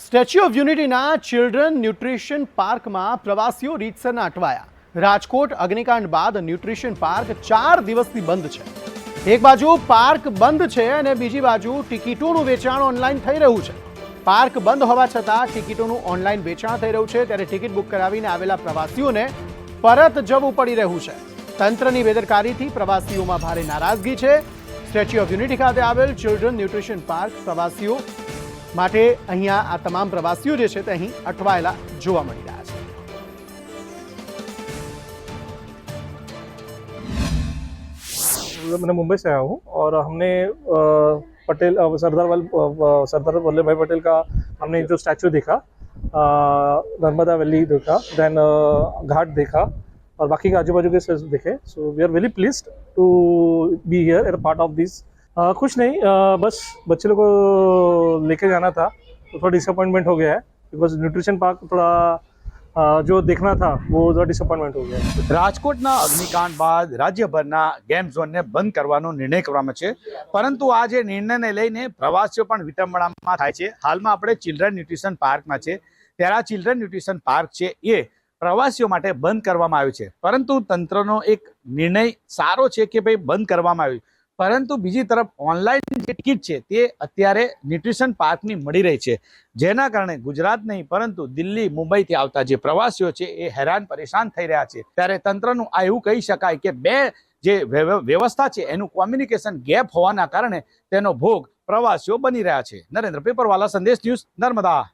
Statue of યુનિટીના children nutrition પાર્કમાં પ્રવાસીઓ રીતસરના અટવાયા. રાજકોટ અગ્નિકાંડ બાદ ન્યુટ્રિશન પાર્ક ચાર દિવસથી બંધ છે. એક બાજુ પાર્ક બંધ છે અને બીજી બાજુ ટિકિટોનું વેચાણ ઓનલાઈન થઈ રહ્યું છે. પાર્ક બંધ હોવા છતાં ટિકિટોનું ઓનલાઈન વેચાણ થઈ રહ્યું છે ત્યારે ટિકિટ બુક કરાવીને આવેલા પ્રવાસીઓને પરત જવું પડી રહ્યું છે. તંત્રની બેદરકારીથી પ્રવાસીઓમાં ભારે નારાજગી છે. સ્ટેચ્યુ ઓફ યુનિટી ખાતે આવેલ ચિલ્ડ્રન ન્યુટ્રિશન પાર્ક પ્રવાસીઓ માટે અહીંયા આ તમામ પ્રવાસીઓ જે છે તે અહીં અટવાયેલા જોવા મળી રહ્યા છે मैं मुंबई से आया हूँ और हमने अ, पटेल अ, सरदार वल्लभ अ, सरदार वल्लभ भाई पटेल का हमने जो स्टैचू देखा अ, नर्मदा वैली देखा देन घाट देखा और बाकी के आजू बाजू के सब देखे so we are very please to be here एर पार्ट ऑफ दिस कुछ नहीं अ, बस बच्चे लोग को लेके जाना था तो थोड़ा डिसअपॉइंटमेंट हो गया है बिकॉज न्यूट्रिशन पार्क थोड़ा अ, जो देखना था वो थोड़ा डिसअपॉइंटमेंट हो गया है રાજકોટના અગ્નિકાંડ બાદ રાજ્યભરના ગેમ ઝોનને બંધ કરવાનો નિર્ણય કરવામાં છે પરંતુ આ જે નિર્ણયને લઈને પ્રવાસીઓ પણ વિટંબણામાં થાય છે હાલમાં આપણે ચિલ્ડ્રન ન્યુટ્રિશન પાર્કમાં છે ત્યારે આ ચિલ્ડ્રન ન્યુટ્રિશન પાર્ક છે એ પ્રવાસીઓ માટે બંધ કરવામાં આવ્યું છે પરંતુ તંત્રનો એક નિર્ણય સારો છે કે ભાઈ બંધ કરવામાં આવ્યું પરંતુ બીજી તરફ ઓનલાઈન જે ટિકિટ છે તે અત્યારે ન્યુટ્રિશન પાર્કની મળી રહી છે. જેના કારણે ગુજરાત નહીં, પરંતુ દિલ્હી, મુંબઈથી આવતા જે પ્રવાસીઓ છે એ હેરાન પરેશાન થઈ રહ્યા છે. ત્યારે તંત્રનું આ એવું કહી શકાય કે બે જે વ્યવ- વ્યવસ્થા છે એનું કોમ્યુનિકેશન ગેપ હોવાના કારણે તેનો ભોગ પ્રવાસીઓ બની રહ્યા છે. નરેન્દ્ર પેપરવાલા, સંદેશ ન્યૂઝ નર્મદા.